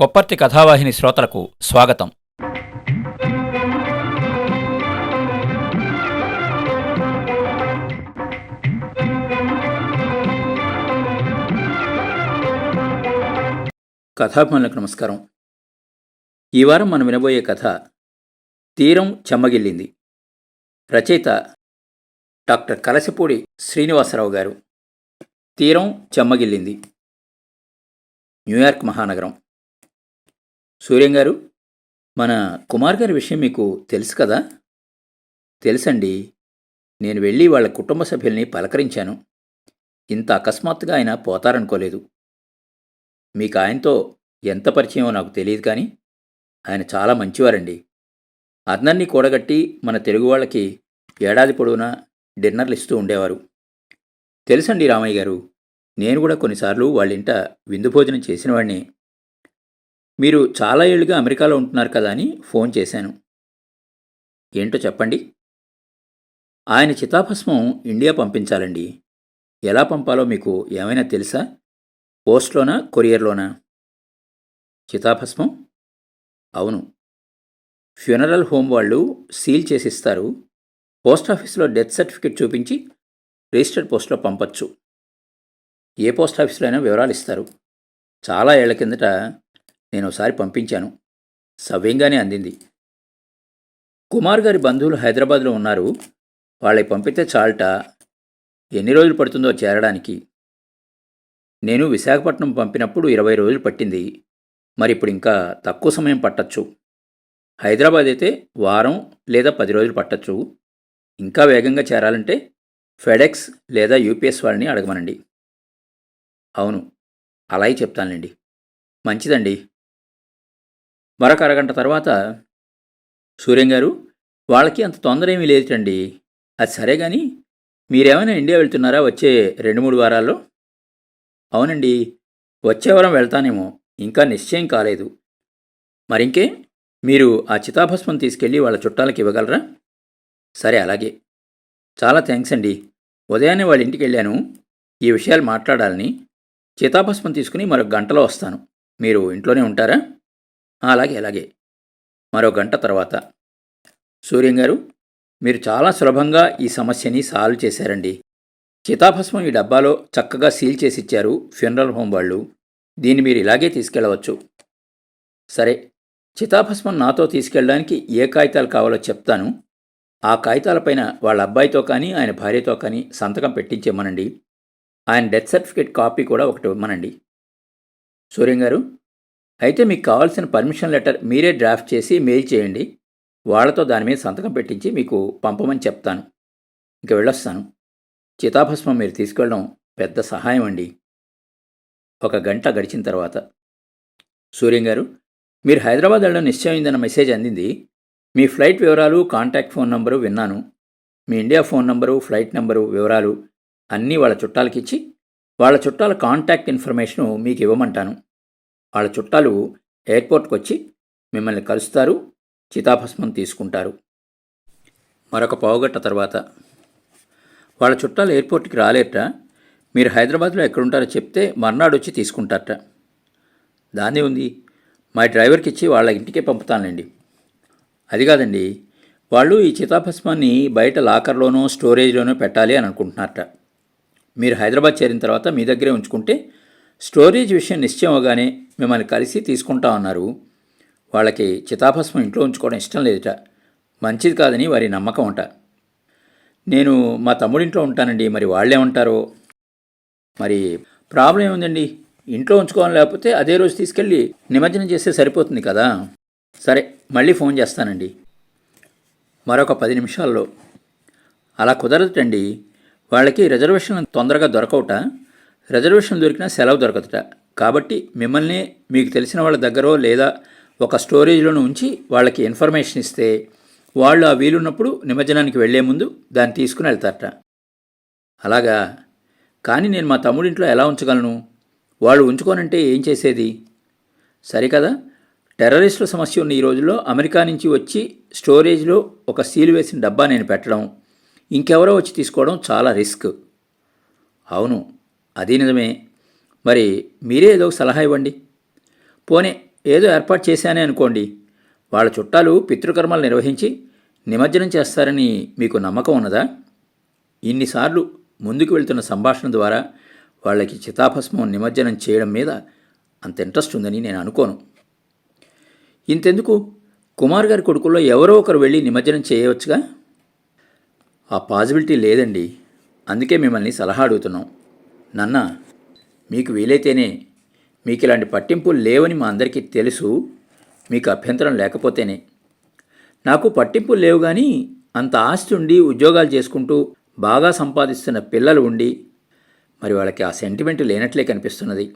కొప్పర్తి కథావాహిని శ్రోతలకు స్వాగతం. కథాభిమానులకు నమస్కారం. ఈ వారం మనం వినబోయే కథ తీరం చెమ్మగిల్లింది. రచయిత డాక్టర్ కలసిపూడి శ్రీనివాసరావు గారు. తీరం చెమ్మగిల్లింది. న్యూయార్క్ మహానగరం. సూర్యం గారు మన కుమార్ గారి విషయం మీకు తెలుసు కదా? తెలుసండి. నేను వెళ్ళి వాళ్ళ కుటుంబ సభ్యుల్ని పలకరించాను. ఇంత అకస్మాత్తుగా ఆయన పోతారనుకోలేదు. మీకు ఆయనతో ఎంత పరిచయమో నాకు తెలియదు కానీ ఆయన చాలా మంచివారండి. అందరినీ కూడగట్టి మన తెలుగు వాళ్ళకి ఏడాది పొడవునా డిన్నర్లు ఇస్తూ ఉండేవారు. తెలుసండి రామయ్య గారు నేను కూడా కొన్నిసార్లు వాళ్ళ ఇంట విందు భోజనం చేసినవాడిని మీరు చాలా ఏళ్ళుగా అమెరికాలో ఉంటున్నారు కదా అని ఫోన్ చేశాను. ఏంటో చెప్పండి. ఆయన చితాభస్మం ఇండియా పంపించాలండి. ఎలా పంపాలో మీకు ఏమైనా తెలుసా? పోస్ట్లోనా కొరియర్లోనా? చితాభస్మం? అవును. ఫ్యూనరల్ హోమ్ వాళ్ళు సీల్ చేసిస్తారు. పోస్ట్ ఆఫీస్లో డెత్ సర్టిఫికేట్ చూపించి రిజిస్టర్డ్ పోస్ట్లో పంపచ్చు. ఏ పోస్ట్ ఆఫీస్లో అయినా వివరాలు ఇస్తారు. చాలా ఏళ్ళ కిందట నేను ఒకసారి పంపించాను. సవ్యంగానే అందింది. కుమార్ గారి బంధువులు హైదరాబాద్లో ఉన్నారు. వాళ్ళకి పంపితే చాలట. ఎన్ని రోజులు పడుతుందో చేరడానికి. నేను విశాఖపట్నం పంపినప్పుడు ఇరవై రోజులు పట్టింది. మరి ఇప్పుడు ఇంకా తక్కువ సమయం పట్టచ్చు. హైదరాబాద్ అయితే వారం లేదా పది రోజులు పట్టచ్చు. ఇంకా వేగంగా చేరాలంటే ఫెడెక్స్ లేదా యూపీఎస్ వాళ్ళని అడగమనండి. అవును అలాగే చెప్తానులేండి. మంచిదండి. మరొక అరగంట తర్వాత సూర్యం గారు వాళ్ళకి అంత తొందర ఏమీ లేదండి అది సరే కానీ మీరేమైనా ఇండియా వెళ్తున్నారా వచ్చే రెండు మూడు వారాల్లో? అవునండి వచ్చే వారం వెళ్తానేమో ఇంకా నిశ్చయం కాలేదు. మరింకే మీరు ఆ చితాభస్మం తీసుకెళ్ళి వాళ్ళ చుట్టాలకి ఇవ్వగలరా? సరే అలాగే. చాలా థ్యాంక్స్ అండి. ఉదయాన్నే వాళ్ళ ఇంటికి వెళ్ళాను. ఈ విషయాలు మాట్లాడాలని చితాభస్మం తీసుకుని మరొక గంటలో వస్తాను. మీరు ఇంట్లోనే ఉంటారా? అలాగే అలాగే. మరో గంట తర్వాత. సూర్యం గారు మీరు చాలా సులభంగా ఈ సమస్యని సాల్వ్ చేశారండి. చితాభస్మం ఈ డబ్బాలో చక్కగా సీల్ చేసి ఇచ్చారు ఫ్యూనరల్ హోమ్ వాళ్ళు. దీన్ని మీరు ఇలాగే తీసుకెళ్ళవచ్చు. సరే చితాభస్మం నాతో తీసుకెళ్ళడానికి ఏ కాగితాలు కావాలో చెప్తాను. ఆ కాగితాలపైన వాళ్ళ అబ్బాయితో కానీ ఆయన భార్యతో కానీ సంతకం పెట్టించేమనండి ఆయన డెత్ సర్టిఫికేట్ కాపీ కూడా ఒకటి ఇవ్వమనండి. సూర్యం గారు అయితే మీకు కావాల్సిన పర్మిషన్ లెటర్ మీరే డ్రాఫ్ట్ చేసి మెయిల్ చేయండి. వాళ్ళతో దాని మీద సంతకం పెట్టించి మీకు పంపమని చెప్తాను. ఇంక వెళ్ళొస్తాను. చితాభస్మం మీరు తీసుకెళ్ళడం పెద్ద సహాయం అండి. ఒక గంట గడిచిన తర్వాత. సూర్యం గారు మీరు హైదరాబాద్ వెళ్ళడం నిశ్చయమైందన్న మెసేజ్ అందింది. మీ ఫ్లైట్ వివరాలు కాంటాక్ట్ ఫోన్ నంబరు విన్నాను. మీ India phone number flight number వివరాలు అన్నీ వాళ్ళ చుట్టాలకి ఇచ్చి వాళ్ళ చుట్టాల కాంటాక్ట్ ఇన్ఫర్మేషను మీకు ఇవ్వమంటాను. వాళ్ళ చుట్టాలు ఎయిర్పోర్ట్కి వచ్చి మిమ్మల్ని కలుస్తారు చితాభస్మం తీసుకుంటారు. మరొక పావుగట్ట తర్వాత వాళ్ళ చుట్టాలు ఎయిర్పోర్ట్కి రాలేట మీరు హైదరాబాద్లో ఎక్కడుంటారో చెప్తే మర్నాడు వచ్చి తీసుకుంటారట. దాన్నే ఉంది. మా డ్రైవర్కి ఇచ్చి వాళ్ళ ఇంటికే పంపుతానండి అది కాదండి వాళ్ళు ఈ చితాభస్మాన్ని బయట లాకర్లోనో స్టోరేజ్లోనో పెట్టాలి అని అనుకుంటున్నారట. మీరు హైదరాబాద్ చేరిన తర్వాత మీ దగ్గరే ఉంచుకుంటే స్టోరేజ్ విషయం నిశ్చయం అవగానే మిమ్మల్ని కలిసి తీసుకుంటా ఉన్నారు. వాళ్ళకి చితాభస్మం ఇంట్లో ఉంచుకోవడం ఇష్టం లేదుట. మంచిది కాదని వారి నమ్మకం అంట. నేను మా తమ్ముడింట్లో ఉంటానండి. మరి వాళ్ళేమంటారో మరి ప్రాబ్లం ఏముందండి? ఇంట్లో ఉంచుకోవాలి లేకపోతే అదే రోజు తీసుకెళ్ళి నిమజ్జనం చేస్తే సరిపోతుంది కదా? సరే మళ్ళీ ఫోన్ చేస్తానండి. మరొక పది నిమిషాల్లో. అలా కుదరదటండి. వాళ్ళకి రిజర్వేషన్ తొందరగా దొరకవుట రిజర్వేషన్ దొరికినా సెలవు దొరకదుట. కాబట్టి మిమ్మల్ని మీకు తెలిసిన వాళ్ళ దగ్గర లేదా ఒక స్టోరేజ్లోనే ఉంచి వాళ్ళకి ఇన్ఫర్మేషన్ ఇస్తే వాళ్ళు ఆ వీలున్నప్పుడు నిమజ్జనానికి వెళ్ళే ముందు దాన్ని తీసుకుని వెళ్తారట. అలాగా? కానీ నేను మా తమ్ముడింట్లో ఎలా ఉంచగలను? వాళ్ళు ఉంచుకోనంటే ఏం చేసేది? సరికదా? టెర్రరిస్టుల సమస్య ఉన్న ఈ రోజుల్లో అమెరికా నుంచి వచ్చి స్టోరేజ్లో ఒక సీల్ వేసిన డబ్బా నేను పెట్టడం ఇంకెవరో వచ్చి తీసుకోవడం చాలా రిస్క్. అవును. అది నిజమే. మరి మీరే ఏదో ఒక సలహా ఇవ్వండి. పోనే ఏదో ఏర్పాటు చేశానే అనుకోండి. వాళ్ళ చుట్టాలు పితృకర్మలు నిర్వహించి నిమజ్జనం చేస్తారని మీకు నమ్మకం ఉన్నదా? ఇన్నిసార్లు ముందుకు వెళ్తున్న సంభాషణ ద్వారా వాళ్ళకి చితాభస్మం నిమజ్జనం చేయడం మీద అంత ఇంట్రెస్ట్ ఉందని నేను అనుకోను. ఇంతెందుకు? కుమార్ గారి కొడుకుల్లో ఎవరో ఒకరు వెళ్ళి నిమజ్జనం చేయవచ్చుగా? ఆ పాజిబిలిటీ లేదండి. అందుకే మిమ్మల్ని సలహా అడుగుతున్నాం. నాన్న మీకు వీలైతేనే మీకు ఇలాంటి పట్టింపులు లేవని మా అందరికీ తెలుసు మీకు అభ్యంతరం లేకపోతేనే. నాకు పట్టింపులు లేవు కానీ అంత ఆస్తి ఉండి ఉద్యోగాలు చేసుకుంటూ బాగా సంపాదిస్తున్న పిల్లలు ఉండి మరి వాళ్ళకి ఆ సెంటిమెంట్ లేనట్లే కనిపిస్తున్నది.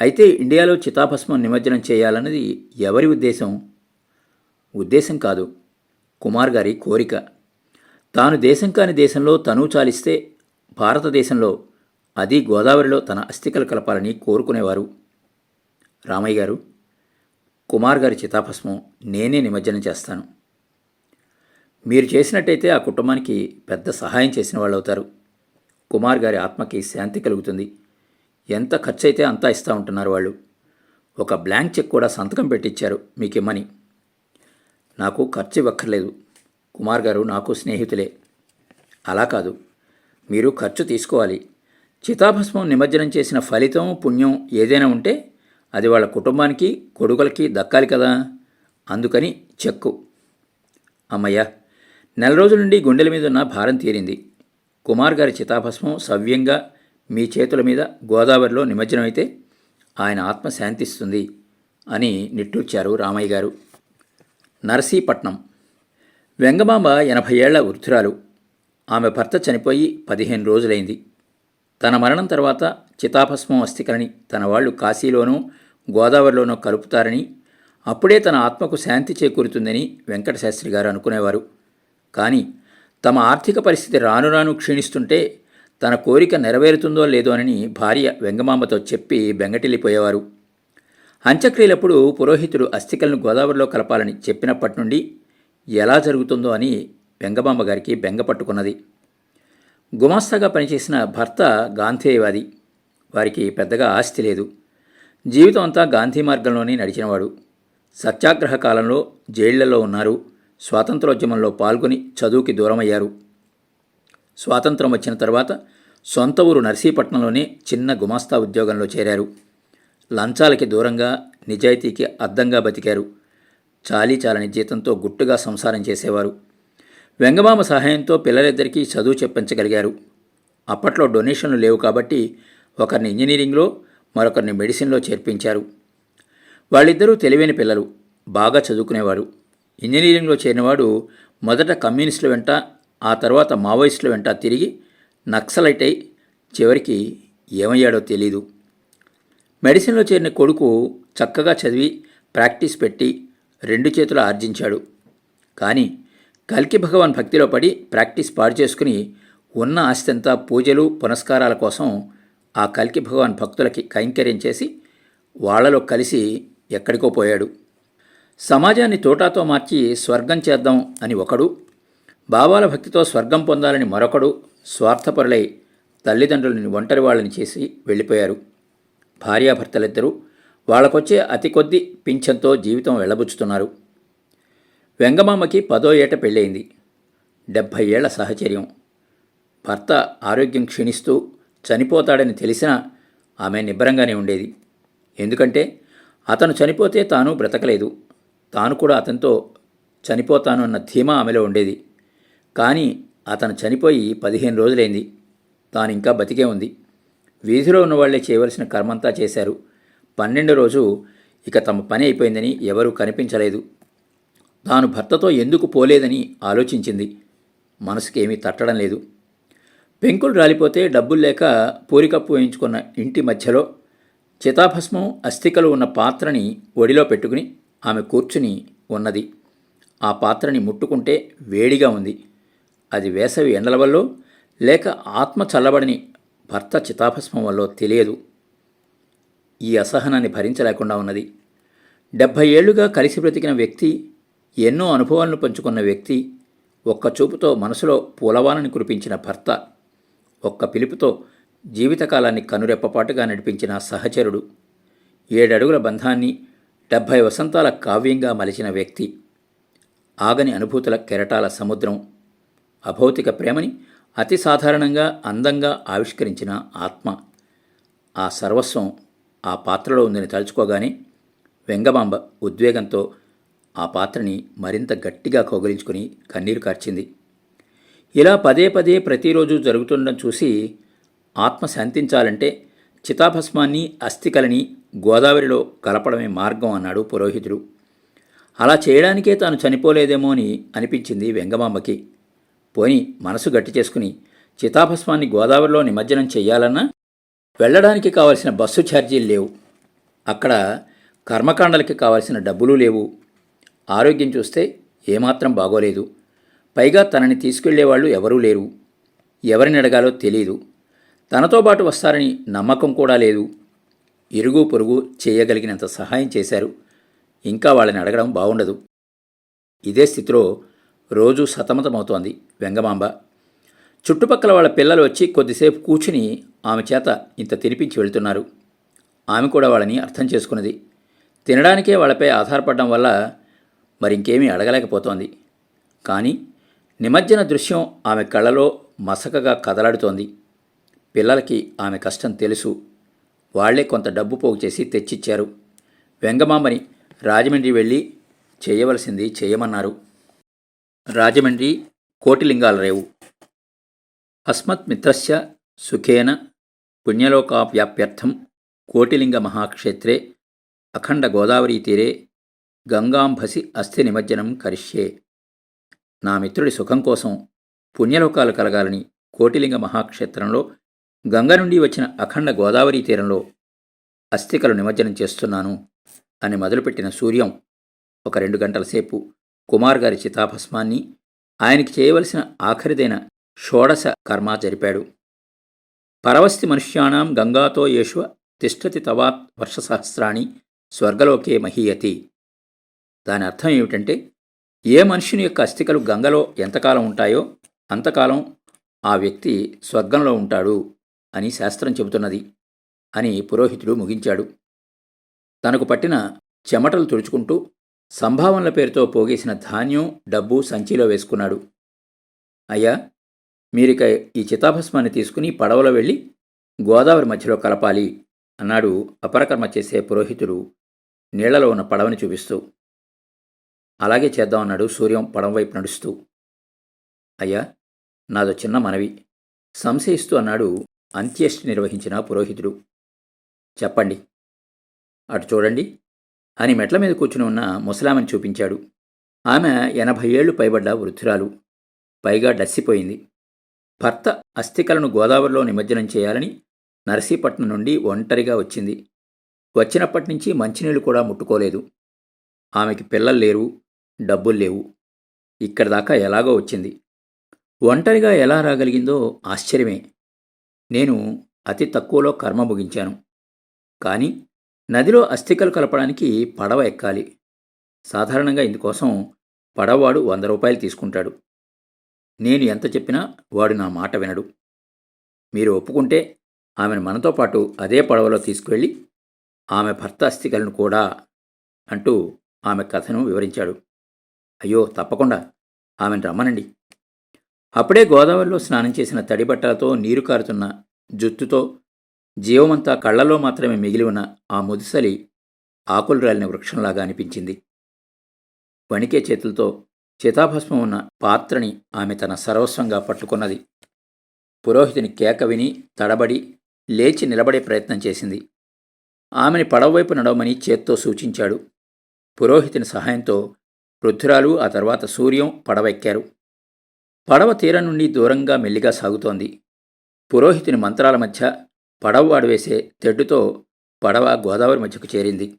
అయితే ఇండియాలో చితాభస్మం నిమజ్జనం చేయాలన్నది ఎవరి ఉద్దేశం? ఉద్దేశం కాదు. కుమార్ గారి కోరిక. తాను దేశం కాని దేశంలో తను చాలిస్తే భారతదేశంలో అది గోదావరిలో తన అస్థికలు కలపాలని కోరుకునేవారు. రామయ్య గారు కుమార్ గారి చితాభస్మం నేనే నిమజ్జనం చేస్తాను. మీరు చేసినట్టయితే ఆ కుటుంబానికి పెద్ద సహాయం చేసిన వాళ్ళు అవుతారు కుమార్ గారి ఆత్మకి శాంతి కలుగుతుంది. ఎంత ఖర్చు అయితే అంతా ఇస్తూ ఉంటున్నారు వాళ్ళు. ఒక బ్లాంక్ చెక్ కూడా సంతకం పెట్టించారు మీకు ఇమ్మని నాకు ఖర్చు ఇవ్వక్కర్లేదు. కుమార్ గారు నాకు స్నేహితులే. అలా కాదు. మీరు ఖర్చు తీసుకోవాలి. చితాభస్మం నిమజ్జనం చేసిన ఫలితం పుణ్యం ఏదైనా ఉంటే అది వాళ్ళ కుటుంబానికి కొడుకులకి దక్కాలి కదా. అందుకని చెక్కు. అమ్మయ్య నెల రోజుల నుండి గుండెల మీద ఉన్న భారం తీరింది. కుమార్ గారి చితాభస్మం సవ్యంగా మీ చేతుల మీద గోదావరిలో నిమజ్జనమైతే ఆయన ఆత్మ శాంతిస్తుంది అని నిట్టూర్చారు రామయ్య గారు. నరసీపట్నం. వెంగమాంబ ఎనభై ఏళ్ళ వృద్ధురాలు. ఆమె భర్త చనిపోయి పదిహేను రోజులైంది. తన మరణం తర్వాత చితాభస్మం అస్థికలని తన వాళ్ళు కాశీలోనూ గోదావరిలోనూ కలుపుతారని అప్పుడే తన ఆత్మకు శాంతి చేకూరుతుందని వెంకటశాస్త్రి గారు అనుకునేవారు. కానీ తమ ఆర్థిక పరిస్థితి రాను రాను క్షీణిస్తుంటే తన కోరిక నెరవేరుతుందో లేదోనని భార్య వెంగమాంబతో చెప్పి బెంగటిల్లిపోయేవారు. అంత్యక్రియలప్పుడు పురోహితుడు అస్థికలను గోదావరిలో కలపాలని చెప్పినప్పటి నుండి ఎలా జరుగుతుందో అని వెంగమాంబ గారికి బెంగ పట్టుకున్నది. గుమాస్తాగా పనిచేసిన భర్త గాంధేయవాది. వారికి పెద్దగా ఆస్తి లేదు. జీవితం అంతా గాంధీ మార్గంలోనే నడిచినవాడు. సత్యాగ్రహ కాలంలో జైళ్ళలో ఉన్నారు. స్వాతంత్రోద్యమంలో పాల్గొని చదువుకి దూరమయ్యారు. స్వాతంత్రం వచ్చిన తర్వాత సొంత ఊరు నర్సీపట్నంలోనే చిన్న గుమాస్తా ఉద్యోగంలో చేరారు. లంచాలకి దూరంగా నిజాయితీకి అద్దంగా బతికారు. చాలీ చాలని జీతంతో గుట్టుగా సంసారం చేసేవారు. వెంగమామ సహాయంతో పిల్లలిద్దరికీ చదువు చెప్పించగలిగారు. అప్పట్లో డొనేషన్లు లేవు కాబట్టి ఒకరిని ఇంజనీరింగ్లో మరొకరిని మెడిసిన్లో చేర్పించారు. వాళ్ళిద్దరూ తెలివైన పిల్లలు బాగా చదువుకునేవారు. ఇంజనీరింగ్లో చేరినవాడు మొదట కమ్యూనిస్టుల వెంట ఆ తర్వాత మావోయిస్టుల వెంట తిరిగి నక్సలైట్ అయి చివరికి ఏమయ్యాడో తెలీదు. మెడిసిన్లో చేరిన కొడుకు చక్కగా చదివి ప్రాక్టీస్ పెట్టి రెండు చేతులు ఆర్జించాడు. కానీ కల్కి భగవాన్ భక్తిలో పడి ప్రాక్టీస్ పాడు చేసుకుని ఉన్న ఆస్తంతా పూజలు పునస్కారాల కోసం ఆ కల్కి భగవాన్ భక్తులకి కైంకర్యం చేసి వాళ్ళలో కలిసి ఎక్కడికో పోయాడు. సమాజాన్ని తోటాతో మార్చి స్వర్గం చేద్దాం అని ఒకడు బాబాల భక్తితో స్వర్గం పొందాలని మరొకడు స్వార్థపరులై తల్లిదండ్రులని ఒంటరి వాళ్ళని చేసి వెళ్ళిపోయారు. భార్యాభర్తలిద్దరూ వాళ్ళకొచ్చే అతి కొద్ది పింఛంతో జీవితం వెళ్ళబుచ్చుతున్నారు. వెంగమామకి పదో ఏట పెళ్ళయింది. డెబ్భై ఏళ్ళ సహచర్యం. భర్త ఆరోగ్యం క్షీణిస్తూ చనిపోతాడని తెలిసినా ఆమె నిబ్బరంగానే ఉండేది. ఎందుకంటే అతను చనిపోతే తాను బ్రతకలేదు. తాను కూడా అతనితో చనిపోతాను అన్న ధీమా ఆమెలో ఉండేది. కానీ అతను చనిపోయి పదిహేను రోజులైంది. తాను ఇంకా బతికే ఉంది. వీధిలో ఉన్నవాళ్ళే చేయవలసిన కర్మంతా చేశారు. పన్నెండు రోజు ఇక తమ పని అయిపోయిందని ఎవరూ కనిపించలేదు. తాను భర్తతో ఎందుకు పోలేదని ఆలోచించింది. మనసుకేమీ తట్టడం లేదు. పెంకులు రాలిపోతే డబ్బులు లేక పూరికప్పు వేయించుకున్న ఇంటి మధ్యలో చితాభస్మం అస్థికలు ఉన్న పాత్రని ఒడిలో పెట్టుకుని ఆమె కూర్చుని ఉన్నది. ఆ పాత్రని ముట్టుకుంటే వేడిగా ఉంది. అది వేసవి ఎండల వల్ల లేక ఆత్మ చల్లబడిని భర్త చితాభస్మం వల్ల తెలియదు. ఈ అసహనాన్ని భరించలేకుండా ఉన్నది. డెబ్భై ఏళ్ళుగా కలిసి బ్రతికిన వ్యక్తి ఎన్నో అనుభవాలను పంచుకున్న వ్యక్తి ఒక్క చూపుతో మనసులో పూలవానని కురిపించిన భర్త ఒక్క పిలుపుతో జీవితకాలాన్ని కనురెప్పపాటుగా నడిపించిన సహచరుడు ఏడడుగుల బంధాన్ని డెబ్భై వసంతాల కావ్యంగా మలిచిన వ్యక్తి ఆగని అనుభూతుల కెరటాల సముద్రం అభౌతిక ప్రేమని అతి సాధారణంగా అందంగా ఆవిష్కరించిన ఆత్మ. ఆ సర్వస్వం ఆ పాత్రలో ఉందని తలుచుకోగానే వెంగమాంబ ఉద్వేగంతో ఆ పాత్రని మరింత గట్టిగా కౌగిలించుకుని కన్నీరు కార్చింది. ఇలా పదే పదే ప్రతిరోజు జరుగుతుండడం చూసి ఆత్మ శాంతించాలంటే చితాభస్మాన్ని అస్థికలని గోదావరిలో కలపడమే మార్గం అన్నాడు పురోహితుడు. అలా చేయడానికే తాను చనిపోలేదేమో అని అనిపించింది వెంగమాంబకి పోని మనసు గట్టి చేసుకుని చితాభస్మాన్ని గోదావరిలో నిమజ్జనం చెయ్యాలన్నా? వెళ్ళడానికి కావలసిన బస్సు ఛార్జీలు లేవు. అక్కడ కర్మకాండలకి కావలసిన డబ్బులు లేవు. ఆరోగ్యం చూస్తే ఏమాత్రం బాగోలేదు. పైగా తనని తీసుకెళ్ళేవాళ్ళు ఎవరూ లేరు. ఎవరిని అడగాలో తెలియదు తనతో పాటు వస్తారని నమ్మకం కూడా లేదు. ఇరుగు పొరుగు చేయగలిగినంత సహాయం చేశారు. ఇంకా వాళ్ళని అడగడం బాగుండదు. ఇదే స్థితిలో రోజు సతమతమవుతోంది వెంగమాంబ. చుట్టుపక్కల వాళ్ళ పిల్లలు వచ్చి కొద్దిసేపు కూర్చుని ఆమె చేత ఇంత తినిపించి వెళ్తున్నారు. ఆమె కూడా వాళ్ళని అర్థం చేసుకున్నది. తినడానికే వాళ్ళపై ఆధారపడడం వల్ల మరి ఇంకేమీ అడగలేకపోతోంది. కానీ నిమజ్జన దృశ్యం ఆమె కళ్ళలో మసకగా కదలాడుతోంది. పిల్లలకి ఆమె కష్టం తెలుసు. వాళ్ళే కొంత డబ్బు పోగు చేసి తెచ్చిచ్చారు. వెంగమామని రాజమండ్రి వెళ్ళి చేయవలసింది చేయమన్నారు. రాజమండ్రి కోటిలింగాలరేవు అస్మత్ మిత్రస్య సుఖేన పుణ్యలోకావ్యాప్యర్థం కోటిలింగ మహాక్షేత్రే అఖండ గోదావరీ తీరే గంగాంభసి అస్థి నిమజ్జనం కరిష్యే. నా మిత్రుడి సుఖం కోసం పుణ్యలోకాలు కలగాలని కోటిలింగ మహాక్షేత్రంలో గంగ నుండి వచ్చిన అఖండ గోదావరి తీరంలో అస్థికలు నిమజ్జనం చేస్తున్నాను అని మొదలుపెట్టిన సూర్యం ఒక రెండు గంటల సేపు కుమార్ గారి చితాభస్మాన్ని ఆయనకి చేయవలసిన ఆఖరిదైన షోడశ కర్మ జరిపాడు. పరవస్తి మనుష్యాణం గంగాతో యేష్వ తిష్టతి తవాత్ వర్షసహస్రాణి స్వర్గలోకే మహీయతి. దాని అర్థం ఏమిటంటే ఏ మనుషుని యొక్క అస్థికలు గంగలో ఎంతకాలం ఉంటాయో అంతకాలం ఆ వ్యక్తి స్వర్గంలో ఉంటాడు అని శాస్త్రం చెబుతున్నది అని పురోహితుడు ముగించాడు. తనకు పట్టిన చెమటలు తుడుచుకుంటూ సంభావనల పేరుతో పోగేసిన ధాన్యం డబ్బు సంచిలో వేసుకున్నాడు. అయ్యా మీరిక ఈ చితాభస్మాన్ని తీసుకుని పడవలో వెళ్ళి గోదావరి మధ్యలో కలపాలి అన్నాడు అపరకర్మ చేసే పురోహితుడు నీళ్ళలో ఉన్న పడవని చూపిస్తూ. అలాగే చేద్దాం అన్నాడు సూర్యం పడం వైపు నడుస్తూ. అయ్యా నాదో చిన్న మనవి. సంశయిస్తూ అన్నాడు అంత్యేష్టి నిర్వహించిన పురోహితుడు. చెప్పండి. అటు చూడండి అని మెట్ల మీద కూర్చుని ఉన్న ముసలామని చూపించాడు. ఆమె ఎనభై ఏళ్ళు పైబడ్డ వృద్ధురాలు. పైగా డస్సిపోయింది. భర్త అస్థికలను గోదావరిలో నిమజ్జనం చేయాలని నరసీపట్నం నుండి ఒంటరిగా వచ్చింది. వచ్చినప్పటి నుంచి మంచినీళ్ళు కూడా ముట్టుకోలేదు. ఆమెకి పిల్లలు లేరు. డబ్బులు లేవు. ఇక్కడ దాకా ఎలాగో వచ్చింది. ఒంటరిగా ఎలా రాగలిగిందో ఆశ్చర్యమే. నేను అతి తక్కువలో కర్మ ముగించాను. కానీ నదిలో అస్థికలు కలపడానికి పడవ ఎక్కాలి. సాధారణంగా ఇందుకోసం పడవవాడు వంద రూపాయలు తీసుకుంటాడు. నేను ఎంత చెప్పినా వాడు నా మాట వినడు. మీరు ఒప్పుకుంటే ఆమెను మనతో పాటు అదే పడవలో తీసుకువెళ్ళి ఆమె భర్త అస్థికలను కూడా అంటూ ఆమె కథను వివరించాడు. అయ్యో తప్పకుండా. ఆమెను రమ్మనండి. అప్పుడే గోదావరిలో స్నానం చేసిన తడి బట్టలతో నీరు కారుతున్న జుత్తుతో జీవమంతా కళ్ళలో మాత్రమే మిగిలి ఉన్న ఆ ముదిసలి ఆకులు రాలిన వృక్షంలాగా అనిపించింది. వణికే చేతులతో చితాభస్మం ఉన్న పాత్రని ఆమె తన సర్వస్వంగా పట్టుకున్నది. పురోహితుని కేక విని తడబడి లేచి నిలబడే ప్రయత్నం చేసింది. ఆమెని పడవవైపు నడవమని చేత్తో సూచించాడు. పురోహితుని సహాయంతో వృద్ధురాలు ఆ తర్వాత సూర్యం పడవెక్కారు. పడవ తీరం నుండి దూరంగా మెల్లిగా సాగుతోంది. పురోహితుని మంత్రాల మధ్య పడవ వేసే తెడ్డుతో పడవ గోదావరి మధ్యకు చేరింది.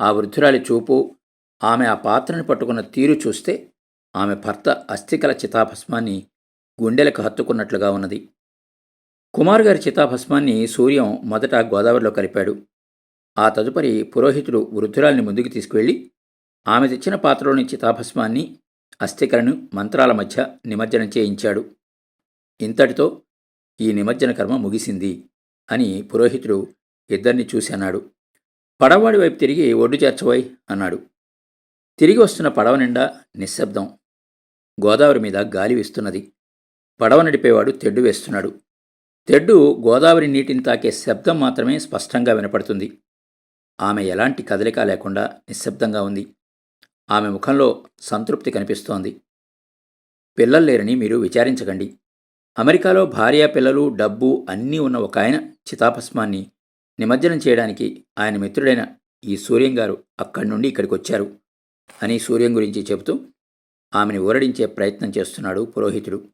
ఆ వృద్ధురాలి చూపు ఆమె ఆ పాత్రను పట్టుకున్న తీరు చూస్తే ఆమె భర్త అస్థికల చితాభస్మాన్ని గుండెలకు హత్తుకున్నట్లుగా ఉన్నది. కుమార్ గారి చితాభస్మాన్ని సూర్యం మొదట గోదావరిలో కలిపాడు. ఆ తదుపరి పురోహితుడు వృద్ధురాల్ని ముందుకు తీసుకువెళ్ళి ఆమె తెచ్చిన పాత్రలోని చితాభస్మాన్ని అస్థికలను మంత్రాల మధ్య నిమజ్జనం చేయించాడు. ఇంతటితో ఈ నిమజ్జన కర్మ ముగిసింది అని పురోహితుడు ఇద్దరిని చూసి అన్నాడు. పడవవాడి వైపు తిరిగి ఒడ్డు చేర్చబోయ్ అన్నాడు. తిరిగి వస్తున్న పడవ నిండా నిశ్శబ్దం. గోదావరి మీద గాలి వీస్తున్నది. పడవ నడిపేవాడు తెడ్డు వేస్తున్నాడు. తెడ్డు గోదావరి నీటిని తాకే శబ్దం మాత్రమే స్పష్టంగా వినపడుతుంది. ఆమె ఎలాంటి కదలిక లేకుండా నిశ్శబ్దంగా ఉంది. ఆమె ముఖంలో సంతృప్తి కనిపిస్తోంది. పిల్లలు లేరని మీరు విచారించకండి. అమెరికాలో భార్య పిల్లలు డబ్బు అన్నీ ఉన్న ఒక ఆయన చితాభస్మాన్ని నిమజ్జనం చేయడానికి ఆయన మిత్రుడైన ఈ సూర్యం గారు అక్కడి నుండి ఇక్కడికి వచ్చారు అని సూర్యం గురించి చెబుతూ ఆమెని ఊరడించే ప్రయత్నం చేస్తున్నాడు పురోహితుడు.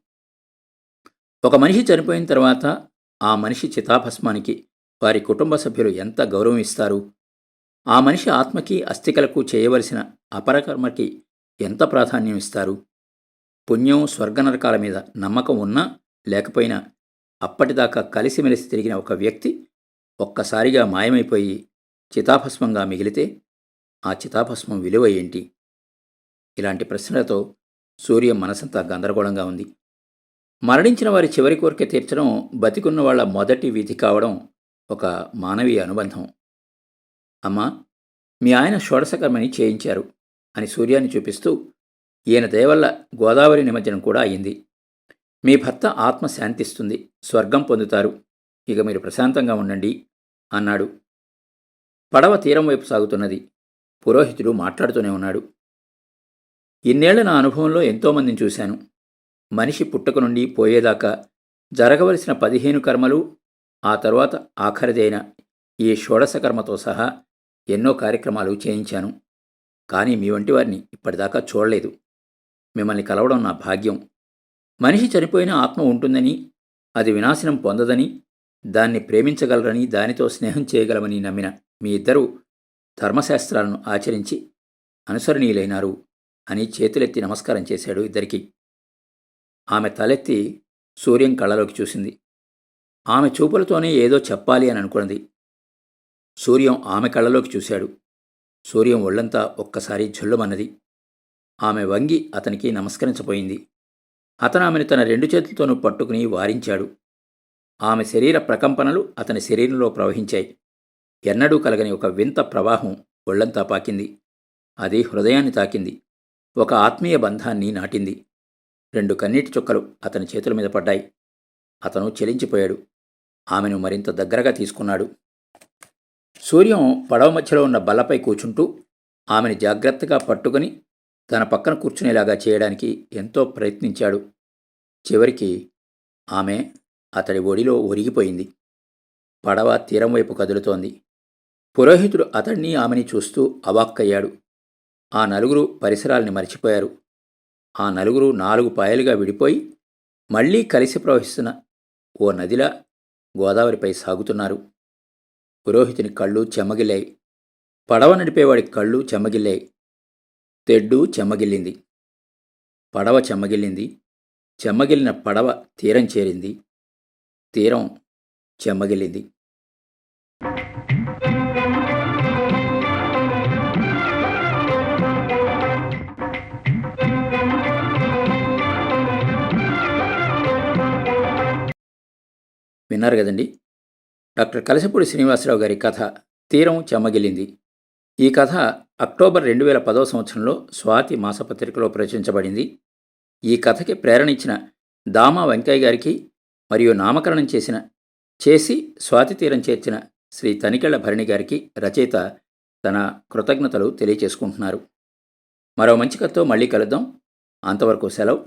ఒక మనిషి చనిపోయిన తర్వాత ఆ మనిషి చితాభస్మానికి వారి కుటుంబ సభ్యులు ఎంత గౌరవం ఇస్తారు? ఆ మనిషి ఆత్మకి అస్థికలకు చేయవలసిన అపరకర్మకి ఎంత ప్రాధాన్యం ఇస్తారు? పుణ్యం స్వర్గనరకాల మీద నమ్మకం ఉన్నా లేకపోయినా అప్పటిదాకా కలిసిమెలిసి తిరిగిన ఒక వ్యక్తి ఒక్కసారిగా మాయమైపోయి చితాభస్మంగా మిగిలితే ఆ చితాభస్మం విలువ ఏంటి? ఇలాంటి ప్రశ్నలతో సూర్యం మనసంతా గందరగోళంగా ఉంది. మరణించిన వారి చివరి కోరిక తీర్చడం బతికున్న వాళ్ళ మొదటి విధి కావడం ఒక మానవీయ అనుబంధం. అమ్మా మీ ఆయన షోడశకర్మని చేయించారు అని సూర్యాన్ని చూపిస్తూ ఈయన దయవల్ల గోదావరి నిమజ్జనం కూడా అయింది మీ భర్త ఆత్మ శాంతిస్తుంది స్వర్గం పొందుతారు. ఇక మీరు ప్రశాంతంగా ఉండండి అన్నాడు. పడవ తీరం వైపు సాగుతున్నది. పురోహితుడు మాట్లాడుతూనే ఉన్నాడు. ఇన్నేళ్ళ నా అనుభవంలో ఎంతోమందిని చూశాను. మనిషి పుట్టుక నుండి పోయేదాకా జరగవలసిన పదిహేను కర్మలు ఆ తరువాత ఆఖరిదైన ఈ షోడశ కర్మతో సహా ఎన్నో కార్యక్రమాలు చేయించాను. కానీ మీ వంటి వారిని ఇప్పటిదాకా చూడలేదు. మిమ్మల్ని కలవడం నా భాగ్యం. మనిషి చనిపోయిన ఆత్మ ఉంటుందని అది వినాశనం పొందదని దాన్ని ప్రేమించగలరని దానితో స్నేహం చేయగలమని నమ్మిన మీ ఇద్దరూ ధర్మశాస్త్రాలను ఆచరించి అనుసరణీయులైనారు అని చేతులెత్తి నమస్కారం చేశాడు ఇద్దరికి. ఆమె తలెత్తి సూర్యం కళ్ళలోకి చూసింది. ఆమె చూపులతోనే ఏదో చెప్పాలి అని అనుకున్నది. సూర్యం ఆమె కళ్ళలోకి చూశాడు. సూర్యం ఒళ్ళంతా ఒక్కసారి జల్లుమన్నది. ఆమె వంగి అతనికి నమస్కరించబోయింది. అతను ఆమెను తన రెండు చేతులతోనూ పట్టుకుని వారించాడు. ఆమె శరీర ప్రకంపనలు అతని శరీరంలో ప్రవహించాయి. ఎన్నడూ కలగని ఒక వింత ప్రవాహం ఒళ్ళంతా పాకింది. అది హృదయాన్ని తాకింది. ఒక ఆత్మీయ బంధాన్ని నాటింది. రెండు కన్నీటి చుక్కలు అతని చేతుల మీద పడ్డాయి. అతను చెలించిపోయాడు. ఆమెను మరింత దగ్గరగా తీసుకున్నాడు. సూర్యం పడవ మధ్యలో ఉన్న బల్లపై కూర్చుంటూ ఆమెని జాగ్రత్తగా పట్టుకుని తన పక్కన కూర్చునేలాగా చేయడానికి ఎంతో ప్రయత్నించాడు. చివరికి ఆమె అతడి ఒడిలో ఒరిగిపోయింది. పడవ తీరం వైపు కదులుతోంది. పురోహితుడు అతడిని ఆమెని చూస్తూ అవాక్కయ్యాడు. ఆ నలుగురు పరిసరాల్ని మరిచిపోయారు. ఆ నలుగురు నాలుగు పాయలుగా విడిపోయి మళ్ళీ కలిసి ప్రవహిస్తున్న ఓ నదిలా గోదావరిపై సాగుతున్నారు. పురోహితుని కళ్ళు చెమగిలాయి. పడవ నడిపేవాడి కళ్ళు చెమ్మగిల్లాయి తెడ్డు చెమ్మగిల్లింది పడవ చెమ్మగిల్లింది చెమ్మగిలిన పడవ తీరం చేరింది. తీరం చెమ్మగిల్లింది విన్నారు కదండి? డాక్టర్ కలసిపూడి శ్రీనివాసరావు గారి కథ తీరం చెమ్మగిలింది ఈ కథ అక్టోబర్ రెండు వేల పదవ సంవత్సరంలో స్వాతి మాసపత్రికలో ప్రచురించబడింది. ఈ కథకి ప్రేరణ ఇచ్చిన దామా వెంకయ్య గారికి మరియు నామకరణం చేసిన చేసి స్వాతి తీరం చేర్చిన శ్రీ తనికెళ్ళ భరణి గారికి రచయిత తన కృతజ్ఞతలు తెలియచేసుకుంటున్నారు. మరో మంచి కథతో మళ్ళీ కలుద్దాం. అంతవరకు సెలవు.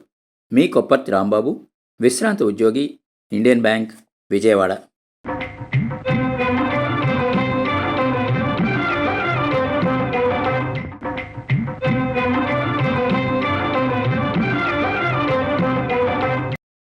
మీ కొప్పర్తి రాంబాబు విశ్రాంతి ఉద్యోగి ఇండియన్ బ్యాంక్ విజయవాడ.